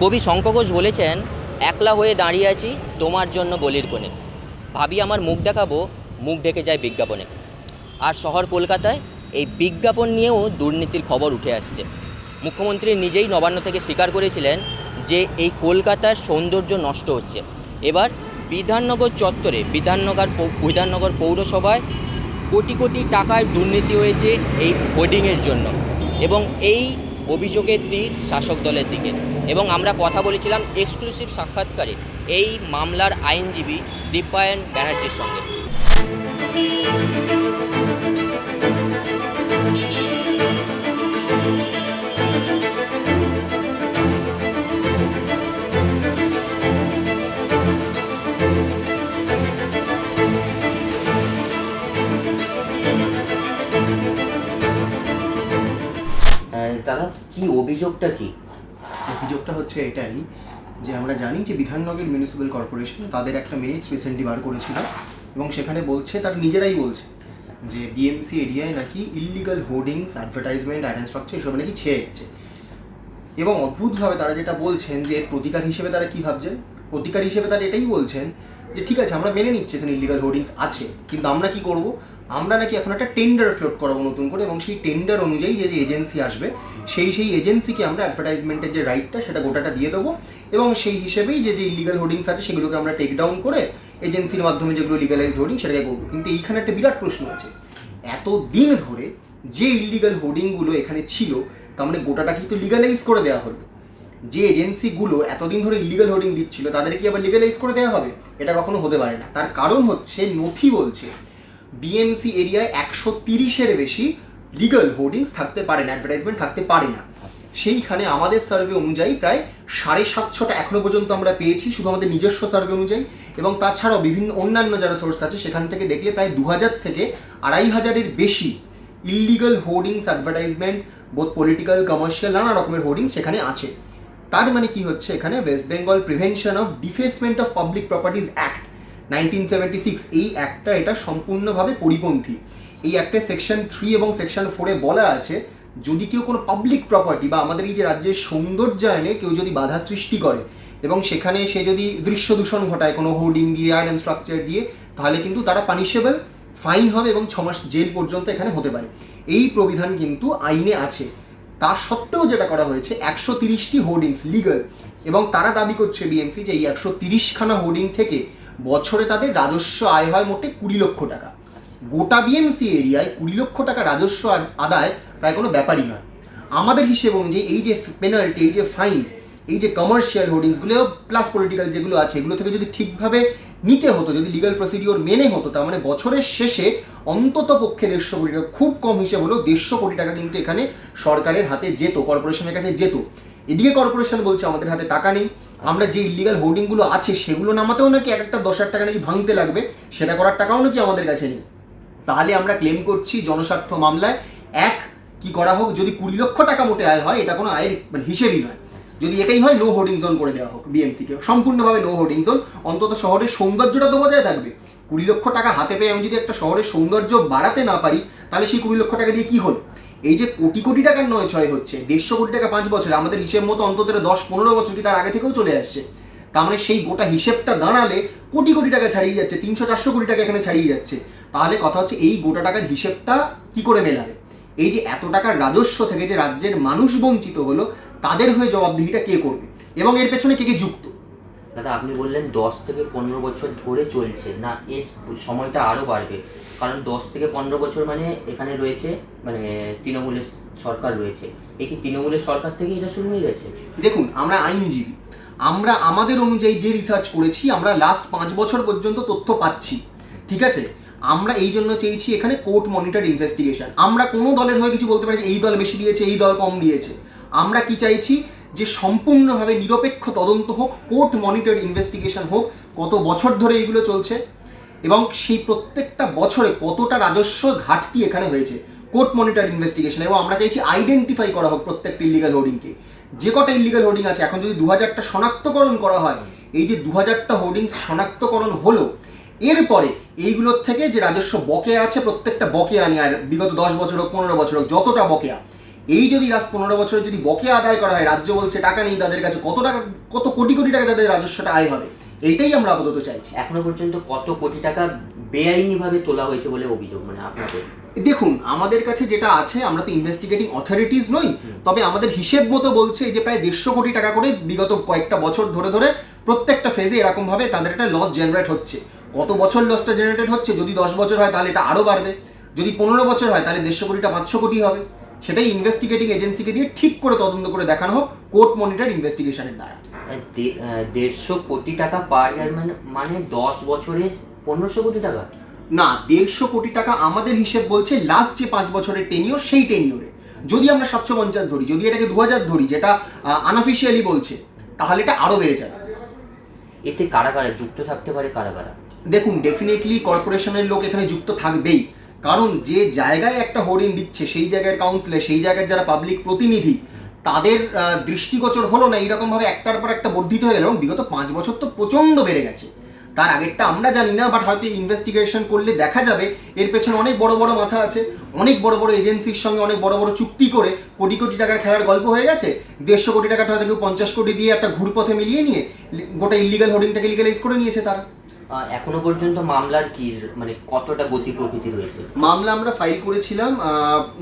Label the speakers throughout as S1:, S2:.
S1: কবি শঙ্খ ঘোষ বলেছেন, একলা হয়ে দাঁড়িয়ে আছি, তোমার জন্য গলির কোণে। ভাবি আমার মুখ দেখাবো, মুখ ঢেকে যায় বিজ্ঞাপনে। আর শহর কলকাতায় এই বিজ্ঞাপন নিয়েও দুর্নীতির খবর উঠে আসছে। মুখ্যমন্ত্রী নিজেই নবান্ন থেকে স্বীকার করেছিলেন যে এই কলকাতার সৌন্দর্য নষ্ট হচ্ছে। এবার বিধাননগর চত্বরে, বিধাননগর বিধাননগর পৌরসভায় কোটি কোটি টাকার দুর্নীতি হয়েছে এই হোর্ডিংয়ের জন্য। এবং এই অভিযোগের তীর শাসক দলের দিকে। এবং আমরা কথা বলেছিলাম এক্সক্লুসিভ সাক্ষাৎকারে এই মামলার আইনজীবী দীপায়ন ব্যানার্জির সঙ্গে। দাদা কি অভিযোগটা কি?
S2: অভিযোগটা হচ্ছে এটাই যে আমরা জানি যে বিধাননগর মিউনিসিপ্যাল কর্পোরেশন তাদের একটা মিনিটস রিসেন্টলি বার করেছিল এবং সেখানে বলছে, তার নিজেরাই বলছে যে বিএমসি এরিয়ায় নাকি illegal hoardings advertisement ad structure এসব নাকি ছেয়ে গেছে এবং অদ্ভুতভাবে তারা যেটা বলছেন যে এর প্রতিকার হিসেবে তারা কী ভাবছেন? প্রতিকার হিসেবে তারা এটাই বলছেন যে ঠিক আছে, আমরা মেনে নিচ্ছি এখানে ইলিগাল হোর্ডিংস আছে, কিন্তু আমরা কি করব? আমরা নাকি এখন একটা টেন্ডার ফ্লোট করাবো নতুন করে এবং সেই টেন্ডার অনুযায়ী যে যে এজেন্সি আসবে, সেই সেই এজেন্সিকে আমরা অ্যাডভার্টাইজমেন্টের যে রাইটটা সেটা গোটাটা দিয়ে দেবো এবং সেই হিসেবেই যে যে ইলিগাল হোর্ডিংস আছে, সেগুলোকে আমরা টেক ডাউন করে এজেন্সির মাধ্যমে যেগুলো লিগালাইজড হোর্ডিং সেটাকে করব। কিন্তু এইখানে একটা বিরাট প্রশ্ন আছে। এত দিন ধরে যে ইলিগাল হোর্ডিংগুলো এখানে ছিল, তার মানে গোটাটাকেই তো লিগালাইজ করে দেওয়া হলো? যে এজেন্সিগুলো এতদিন ধরে ইলিগাল হোর্ডিং দিচ্ছিল তাদের কি আবার লিগালাইজ করে দেওয়া হবে? এটা কখনো হতে পারে না। তার কারণ হচ্ছে, নথি বলছে বিএমসি এরিয়ায় একশো তিরিশের বেশি লিগাল হোর্ডিংস থাকতে পারে না অ্যাডভার্টাইজমেন্ট থাকতে পারে না। সেইখানে আমাদের সার্ভে অনুযায়ী প্রায় সাড়ে সাতশোটা এখনও পর্যন্ত আমরা পেয়েছি, শুধু আমাদের নিজস্ব সার্ভে অনুযায়ী। এবং তাছাড়াও বিভিন্ন অন্যান্য যারা সোর্স আছে, সেখান থেকে দেখলে প্রায় দু হাজার থেকে আড়াই হাজারের বেশি ইললিগাল হোর্ডিংস অ্যাডভার্টাইজমেন্ট বোধ পলিটিক্যাল কমার্শিয়াল নানা রকমের হোর্ডিং সেখানে আছে। তার মানে কি হচ্ছে এখানে? West Bengal prevention of defacement of public properties act nineteen seventy six এই অ্যাক্টটা এটা সম্পূর্ণভাবে পরিপন্থী। এই অ্যাক্টে সেকশন থ্রি এবং সেকশন ফোরে বলা আছে, যদি কেউ কোনো পাবলিক প্রপার্টি বা আমাদের এই যে রাজ্যের সৌন্দর্যায়নে কেউ যদি বাধা সৃষ্টি করে এবং সেখানে সে যদি দৃশ্য দূষণ ঘটায়, কোনো হোর্ডিং দিয়ে অ্যান্ড স্ট্রাকচার দিয়ে, তাহলে কিন্তু তারা পানিশেবল ফাইন হবে এবং ছ মাস জেল পর্যন্ত এখানে হতে পারে। এই প্রবিধান কিন্তু আইনে আছে। তা সত্ত্বেও যেটা করা হয়েছে, একশো তিরিশটি হোর্ডিংস লিগাল এবং তারা দাবি করছে বিএমসি যে এই একশো তিরিশখানা হোর্ডিং থেকে বছরে তাদের রাজস্ব আয় হয় মোটে কুড়ি লক্ষ টাকা। গোটা বিএমসি এরিয়ায় কুড়ি লক্ষ টাকা রাজস্ব আদায় প্রায় কোনো ব্যাপারই নয়। আমাদের হিসেব অনুযায়ী এই যে পেনাল্টি এই যে ফাইন এই যে কমার্শিয়াল হোর্ডিংসগুলো প্লাস পলিটিক্যাল যেগুলো আছে, এগুলো থেকে যদি ঠিকভাবে নিতে হতো, যদি লিগাল প্রসিডিওর মেনে হতো, তার মানে বছরের শেষে অন্তত পক্ষে দেড়শো কোটি টাকা, খুব কম হিসেবে হলেও দেড়শো কোটি টাকা কিন্তু এখানে সরকারের হাতে যেত, কর্পোরেশনের কাছে যেত। এদিকে কর্পোরেশন বলছে, আমাদের হাতে টাকা নেই। আমরা যে ইলিগাল হোর্ডিংগুলো আছে, সেগুলো নামাতেও নাকি এক একটা দশ হাজার টাকা নাকি ভাঙতে লাগবে। সেটা করার টাকাও নাকি আমাদের কাছে নেই। তাহলে আমরা ক্লেম করছি জনস্বার্থ মামলায়, এক, কি করা হোক, যদি কুড়ি লক্ষ টাকা মোটে আয় হয়, এটা কোনো আয়ের মানে হিসেবই নয়। যদি এটাই হয় নো হোর্ডিং জোন করে দেওয়া হোক বিএমসিকে সম্পূর্ণভাবে নো হোর্ডিং জোন অন্তত শহরের সৌন্দর্যটা তো বজায় থাকবে। কুড়ি লক্ষ টাকা হাতে পেয়ে আমি যদি একটা শহরের সৌন্দর্য বাড়াতে না পারি, তাহলে সেই কুড়ি লক্ষ টাকা দিয়ে কি হলো? এই যে কোটি কোটি টাকার নয় ছয় হচ্ছে, দেড়শো কোটি টাকা পাঁচ বছরে, আমাদের হিসেব মতো অন্তত দশ পনেরো বছর কি তার আগে থেকেও চলে আসছে। তার মানে সেই গোটা হিসেবটা দাঁড়ালে কোটি কোটি টাকা ছাড়িয়ে যাচ্ছে, তিনশো চারশো কোটি টাকা এখানে ছাড়িয়ে যাচ্ছে। তাহলে কথা হচ্ছে এই গোটা টাকার হিসেবটা কি করে মেলাবে? এই যে এত টাকার রাজস্ব থেকে যে রাজ্যের মানুষ বঞ্চিত হলো, তাদের হয়ে জবাবদিহিটা কে করবে? এবং এর পেছনে কে কে যুক্ত?
S1: দাদা, আপনি বললেন দশ থেকে পনেরো বছর ধরে চলছে। না, এর সময়টা আরও বাড়বে। কারণ দশ থেকে পনেরো বছর মানে এখানে রয়েছে মানে তৃণমূলের সরকার রয়েছে। এই কি তৃণমূলের সরকার থেকে এটা শুরু হয়ে গেছে?
S2: দেখুন, আমরা আইনজীবী। আমরা আমাদের অনুযায়ী যে রিসার্চ করেছি, আমরা লাস্ট পাঁচ বছর পর্যন্ত তথ্য পাচ্ছি। ঠিক আছে? আমরা এই জন্য চেয়েছি এখানে কোর্ট মনিটর ইনভেস্টিগেশন আমরা কোনো দলের হয়ে কিছু বলতে পারি যে, এই দল বেশি দিয়েছে, এই দল কম দিয়েছে। আমরা কি চাইছি? যে সম্পূর্ণভাবে নিরপেক্ষ তদন্ত হোক, কোর্ট মনিটর ইনভেস্টিগেশন হোক, কত বছর ধরে এইগুলো চলছে এবং সেই প্রত্যেকটা বছরে কতটা রাজস্ব ঘাটতি এখানে হয়েছে কোর্ট মনিটর ইনভেস্টিগেশন। এবং আমরা চাইছি আইডেন্টিফাই করা হোক প্রত্যেকটা ইলিগাল হোর্ডিংকে যে কটা ইলিগাল হোর্ডিং আছে, এখন যদি দু হাজারটা শনাক্তকরণ করা হয়, এই যে দু হাজারটা হোর্ডিংস শনাক্তকরণ হলো, এরপরে এইগুলোর থেকে যে রাজস্ব বকেয়া আছে, প্রত্যেকটা বকেয়া নিয়ে আর বিগত দশ বছর হোক, পনেরো বছর হোক, যতটা বকেয়া এই যদি লাস্ট পনেরো বছরে যদি বকেয়া আদায় করা হয় রাজ্য বলছে টাকা নেই তাদের কাছে কত টাকা কত কোটি কোটি টাকা তাদের রাজস্বটা আয় হবে? এইটাই আমরা আপাতত চাইছি।
S1: এখনও পর্যন্ত কত কোটি টাকা বেআইনিভাবে তোলা হয়েছে বলে অভিযোগ মানে আপনাদের?
S2: দেখুন আমাদের কাছে যেটা আছে আমরা তো ইনভেস্টিগেটিং অথরিটিস নই তবে আমাদের হিসেব মতো বলছে যে প্রায় দেড়শো কোটি টাকা করে বিগত কয়েকটা বছর ধরে ধরে প্রত্যেকটা ফেজে এরকমভাবে তাদের একটা লস জেনারেট হচ্ছে। কত বছর লসটা জেনারেটেড হচ্ছে? যদি দশ বছর হয় তাহলে এটা আরও বাড়বে। যদি পনেরো বছর হয় তাহলে দেড়শো কোটিটা পাঁচশো কোটি হবে। সেটাই ইনভেস্টিগেটিং এজেন্সিকে দিয়ে ঠিক করে তদন্ত করে দেখানো হোক কোর্ট মনিটর ইনভেস্টিগেশনের দ্বারা।
S1: দেড়শো কোটি টাকা পার ইয়ার মানে মানে দশ বছরে পনেরোশো কোটি টাকা?
S2: না দেড়শো কোটি টাকা আমাদের হিসেব বলছে লাস্ট যে পাঁচ বছরের টেনিওর সেই টেনিওরে যদি আমরা সাতশো পঞ্চাশ ধরি যদি এটাকে দু হাজার ধরি যেটা আনঅফিসিয়ালি বলছে তাহলে এটা আরও বেড়ে যাবে।
S1: এতে কারা কারা যুক্ত থাকতে পারে কারা কারা?
S2: দেখুন ডেফিনেটলি কর্পোরেশনের লোক এখানে যুক্ত থাকবেই। কারণ যে জায়গায় একটা হোর্ডিং দিচ্ছে, সেই জায়গার কাউন্সিলর সেই জায়গার যারা পাবলিক প্রতিনিধি, তাদের দৃষ্টিগোচর হলো না এইরকমভাবে একটার পর একটা বর্ধিত হয়ে গেল এবং বিগত পাঁচ বছর তো প্রচণ্ড বেড়ে গেছে। তার আগেরটা আমরা জানি না বাট হয়তো ইনভেস্টিগেশন করলে দেখা যাবে, এর পেছনে অনেক বড় বড় মাথা আছে, অনেক বড় বড় এজেন্সির সঙ্গে অনেক বড় বড় চুক্তি করে কোটি কোটি টাকার খেলার গল্প হয়ে গেছে, দেড়শো কোটি টাকাটা হয়তো কেউ পঞ্চাশ কোটি দিয়ে একটা ঘুরপথে মিলিয়ে নিয়ে, গোটা ইলিগাল হোর্ডিংটাকে লিগালাইজ করে নিয়েছে তারা।
S1: এখনও পর্যন্ত মামলার কি মানে কতটা গতি প্রকৃতি রয়েছে?
S2: মামলা আমরা ফাইল করেছিলাম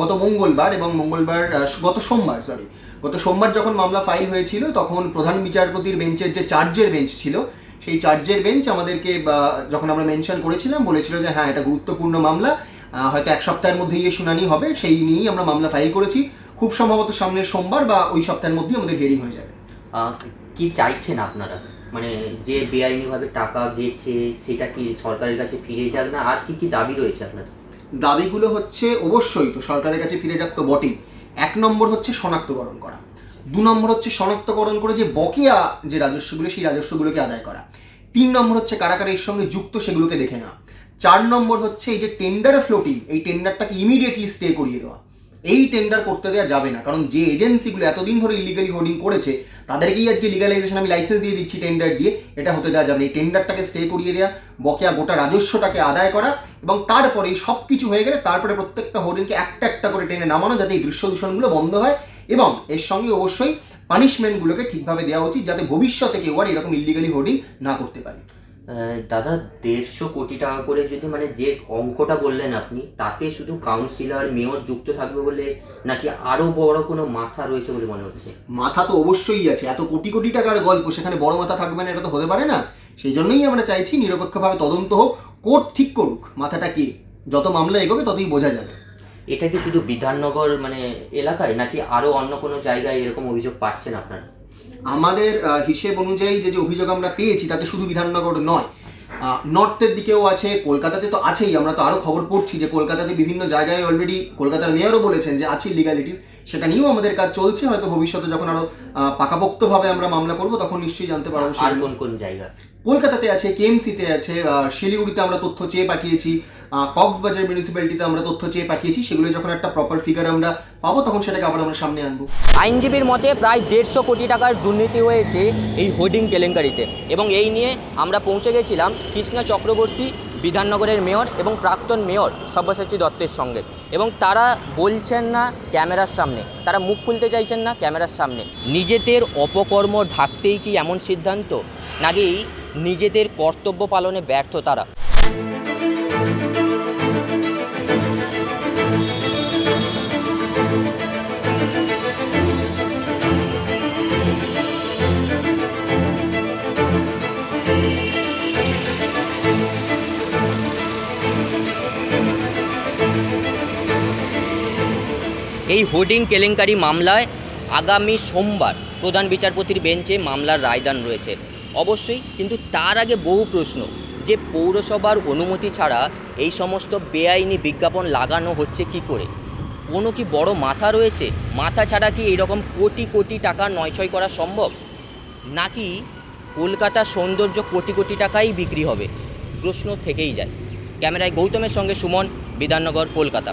S2: গত মঙ্গলবার এবং মঙ্গলবার গত সোমবার সরি গত সোমবার যখন মামলা ফাইল হয়েছিল তখন প্রধান বিচারপতির বেঞ্চের যে চার্জের বেঞ্চ ছিল সেই চার্জের বেঞ্চ আমাদেরকে যখন আমরা মেনশন করেছিলাম বলেছিল যে হ্যাঁ এটা গুরুত্বপূর্ণ মামলা হয়তো এক সপ্তাহের মধ্যেই এর শুনানি হবে সেই নিয়েই আমরা মামলা ফাইল করেছি। খুব সম্ভবত সামনের সোমবার বা ওই সপ্তাহের মধ্যেই আমাদের হিয়ারিং হয়ে যাবে।
S1: কি চাইছেন আপনারা? মানে যে বেআইনিভাবে টাকা গেছে, সেটা কি সরকারের কাছে ফিরে যাক না? আর কি কি দাবি রয়েছে আপনার
S2: দাবিগুলো হচ্ছে অবশ্যই তো সরকারের কাছে ফিরে যাক তো বটেই। এক নম্বর হচ্ছে শনাক্তকরণ করা। দু নম্বর হচ্ছে শনাক্তকরণ করে যে বকেয়া যে রাজস্বগুলো, সেই রাজস্বগুলোকে আদায় করা। তিন নম্বর হচ্ছে কারা কারা এর সঙ্গে যুক্ত সেগুলোকে দেখে নেওয়া। চার নম্বর হচ্ছে এই যে টেন্ডার ফ্লোটিং এই টেন্ডারটাকে ইমিডিয়েটলি স্টে করিয়ে দেওয়া। এই টেন্ডার করতে দেওয়া যাবে না, কারণ যে এজেন্সিগুলো এতদিন ধরে ইলিগালি হোর্ডিং করেছে তাদেরকেই আজকে লিগালাইজেশন আমি লাইসেন্স দিয়ে দিচ্ছি টেন্ডার দিয়ে। এটা হতে দেওয়া যাবে এই টেন্ডারটাকে স্টে করিয়ে দেওয়া বকেয়া গোটা রাজস্বটাকে আদায় করা এবং তারপরে সব কিছু হয়ে গেলে তারপরে প্রত্যেকটা হোর্ডিংকে একটা একটা করে টেনে নামানো যাতে এই দৃশ্য দূষণগুলো বন্ধ হয় এবং এর সঙ্গে অবশ্যই পানিশমেন্টগুলোকে ঠিকভাবে দেওয়া উচিত যাতে ভবিষ্যতে কেউ আর এরকম ইলিগালি হোর্ডিং না করতে পারে।
S1: দাদা দেড়শো কোটি টাকা করে যদি মানে যে অঙ্কটা বললেন আপনি তাতে শুধু কাউন্সিলর মেয়র যুক্ত থাকবে বলে নাকি আরও বড় কোনো মাথা রয়েছে বলে মনে হচ্ছে?
S2: মাথা তো অবশ্যই আছে। এত কোটি কোটি টাকার গল্প সেখানে বড় মাথা থাকবে না এটা তো হতে পারে না। সেই জন্যই আমরা চাইছি নিরপেক্ষভাবে তদন্ত হোক কোর্ট ঠিক করুক। মাথাটা কে যত মামলা এগোবে ততই বোঝা যাবে।
S1: এটা কি শুধু বিধাননগর মানে এলাকায় নাকি আরও অন্য কোনো জায়গায় এরকম অভিযোগ পাচ্ছেন আপনারা?
S2: আমাদের হিসেব অনুযায়ী যে যে অভিযোগ আমরা পেয়েছি, তাতে শুধু বিধাননগর নয়। নর্থের দিকেও আছে, কলকাতাতে তো আছেই। আমরা তো আরও খবর পড়ছি যে, কলকাতাতে বিভিন্ন জায়গায় অলরেডি কলকাতার মেয়রও বলেছেন যে, আছে লিগালিটিস সেটা নিয়েও আমাদের কাজ চলছে হয়তো ভবিষ্যতে যখন আরও পাকাপোক্তভাবে আমরা মামলা করব তখন নিশ্চয়ই জানতে পারব
S1: আর কোন কোন জায়গা?
S2: কলকাতাতে আছে কেএমসিতে আছে শিলিগুড়িতে আমরা তথ্য চেয়ে পাঠিয়েছি কক্সবাজার মিউনিসিপ্যালিটিতে আমরা তথ্য চেয়ে পাঠিয়েছি সেগুলো যখন একটা প্রপার ফিগার আমরা পাবো তখন সেটাকে আবার আমরা সামনে আনব।
S1: আইনজীবীর মতে প্রায় দেড়শো কোটি টাকার দুর্নীতি হয়েছে এই হোর্ডিং কেলেঙ্কারিতে। এবং এই নিয়ে আমরা পৌঁছে গেছিলাম কৃষ্ণা চক্রবর্তী বিধাননগরের মেয়র এবং প্রাক্তন মেয়র সব্যসাচী দত্তের সঙ্গে। এবং তারা বলছেন না ক্যামেরার সামনে। তারা মুখ খুলতে চাইছেন না ক্যামেরার সামনে। নিজেদের অপকর্ম ঢাকতেই কি এমন সিদ্ধান্ত? নাকি নিজেদের কর্তব্য পালনে ব্যর্থ তারা? এই হোর্ডিং কেলেঙ্কারি মামলায় আগামী সোমবার প্রধান বিচারপতির বেঞ্চে মামলার রায়দান রয়েছে। অবশ্যই কিন্তু তার আগে বহু প্রশ্ন, যে পৌরসভার অনুমতি ছাড়া এই সমস্ত বেআইনি বিজ্ঞাপন লাগানো হচ্ছে কি করে? কোনো কি বড় মাথা রয়েছে? মাথা ছাড়া কি এরকম কোটি কোটি টাকা নয়ছয় করা সম্ভব? নাকি কলকাতার সৌন্দর্য কোটি কোটি টাকাই বিক্রি হবে? প্রশ্ন থেকেই যায়। ক্যামেরায় গৌতমের সঙ্গে Suman, Bidhannagar, Kolkata.